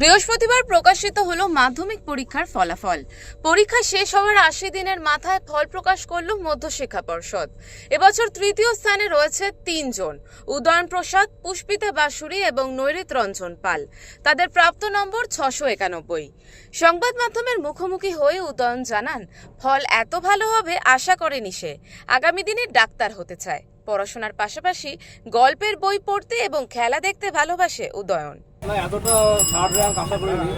বৃহস্পতিবার প্রকাশিত হলো মাধ্যমিক পরীক্ষার ফলাফল। পরীক্ষা শেষ হওয়ার আশি দিনের মাথায় ফল প্রকাশ করল মধ্যশিক্ষা পর্ষদ। এবছর তৃতীয় স্থানে রয়েছে তিনজন, উদয়ন প্রসাদ, পুষ্পিতা বাসুরি এবং নৈরিত রঞ্জন পাল। তাদের প্রাপ্ত নম্বর ছশো একানব্বই। সংবাদ মাধ্যমের মুখোমুখি হয়ে উদয়ন জানান, ফল এত ভালো হবে আশা করেনি সে। আগামী দিনে ডাক্তার হতে চায়। পড়াশোনার পাশাপাশি গল্পের বই পড়তে এবং খেলা দেখতে ভালোবাসে উদয়ন। এতটা থার্ড র্যাঙ্ক আশা করিনি।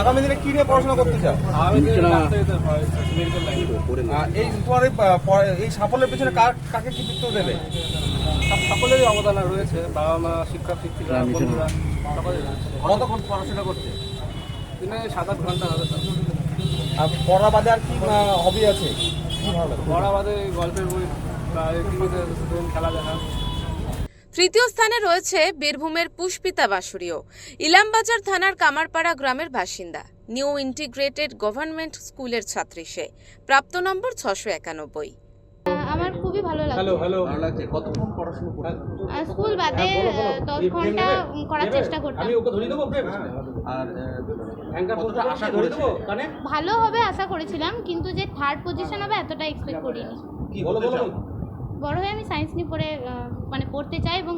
আগামী দিনে কি নিয়ে পড়াশোনা করতে চাও? এই সাফল্যের পেছনে কাকে কৃতিত্ব দেবে? সকলেরই অবদান রয়েছে। বাবা মা শিক্ষক শিক্ষিকা বন্ধুরা সকলেই পড়াশোনা করছে? দিনে সাত আট ঘণ্টা হবে। আর পড়া বাদে আর কি হবি আছে? পড়া বাদে গল্পের বই খেলা দেখা। তৃতীয় স্থানে রয়েছে বীরভূমের পুষ্পিতা বাসুরীয় ইলামবাজার থানার কামারপাড়া গ্রামের বাসিন্দা। নিউ ইন্টিগ্রেটেড গভর্নমেন্ট স্কুলের ছাত্রী সে। প্রাপ্ত নম্বর ছশো একানব্বই। ভালো হ্যালো লাগছে। ভালো লাগছে। কতক্ষণ পড়াশোনা করতে স্কুল বাদে আহ, দশ ঘণ্টা করার চেষ্টা করতাম। আমি ওকে ধরিয়ে দেবো প্রেম আর অ্যাঙ্কার কতটা আশা ধরিয়ে দেবো? কানে? ভালো হবে আশা করেছিলাম কিন্তু যে থার্ড পজিশন হবে এতটা এক্সপেক্ট করিনি। কি বলো বলো। বড় হয়ে আমি সায়েন্স নিয়ে পড়ে মানে পড়তে চাই এবং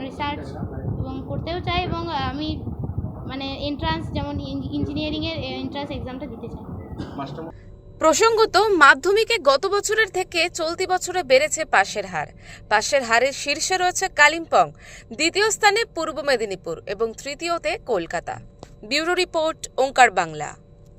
রিসার্চ এবং পড়তেও চাই এবং আমি মানে এন্ট্রান্স যেমন ইঞ্জিনিয়ারিংয়ের এন্ট্রান্স এক্সামটা দিতে চাই। মাস্টার প্রসঙ্গত, মাধ্যমিকে গত বছরের থেকে চলতি বছরে বেড়েছে পাশের হার। পাশের হারের শীর্ষে রয়েছে কালিম্পং, দ্বিতীয় স্থানে পূর্ব মেদিনীপুর এবং তৃতীয়তে Kolkata. Bureau report, Omkar Bangla.